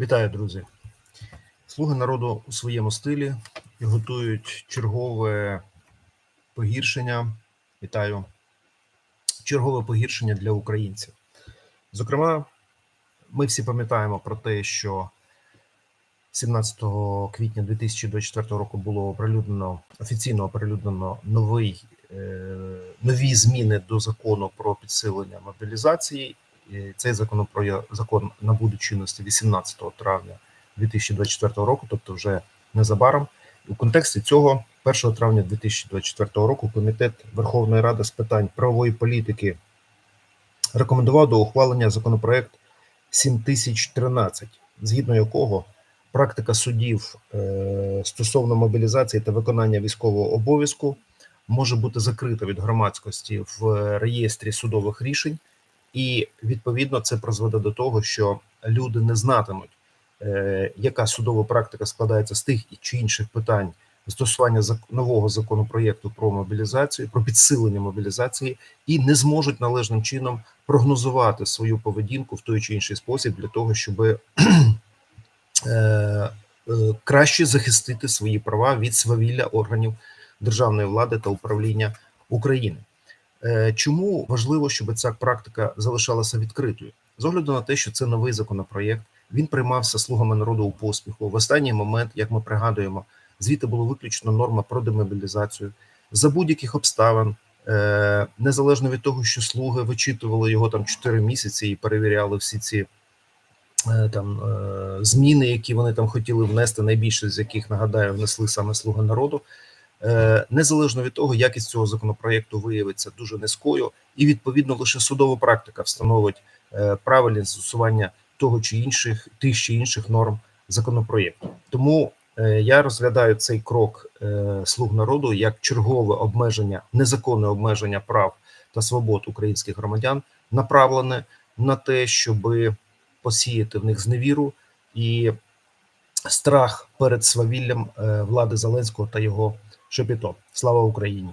Вітаю, друзі. Слуги народу у своєму стилі готують чергове погіршення. Вітаю. Чергове погіршення для українців. Зокрема, ми всі пам'ятаємо про те, що 17 квітня 2024 року було оприлюднено офіційно оприлюднено новий, е, нові зміни до закону про підсилення мобілізації. Цей законопроєкт закон набуде чинності 18 травня 2024 року, тобто вже незабаром. У контексті цього 1 травня 2024 року Комітет Верховної Ради з питань правової політики рекомендував до ухвалення законопроект 7013, згідно якого практика судів е, стосовно мобілізації та виконання військового обов'язку може бути закрита від громадськості в реєстрі судових рішень, і відповідно це призведе до того, що люди не знатимуть, е, яка судова практика складається з тих чи інших питань застосування нового законопроєкту про мобілізацію, про підсилення мобілізації, і не зможуть належним чином прогнозувати свою поведінку в той чи інший спосіб для того, щоб е, е, краще захистити свої права від свавілля органів державної влади та управління України. Е, Чому важливо, щоб ця практика залишалася відкритою? З огляду на те, що це новий законопроєкт, він приймався слугами народу у поспіху. В останній момент, як ми пригадуємо, звідти було виключено норма про демобілізацію за будь-яких обставин, е, незалежно від того, що слуги вичитували його там 4 місяці і перевіряли всі ці е, там зміни, які вони там хотіли внести, найбільше з яких нагадаю внесли саме слуги народу. Е, Незалежно від того, якість цього законопроекту виявиться дуже низькою, і відповідно лише судова практика встановить е, правильне застосування того чи інших тих чи інших норм законопроєкту. Тому е, я розглядаю цей крок слуг народу як чергове обмеження, незаконне обмеження прав та свобод українських громадян, направлене на те, щоби посіяти в них зневіру і страх перед свавіллям влади Зеленського та його шепітом. Слава Україні!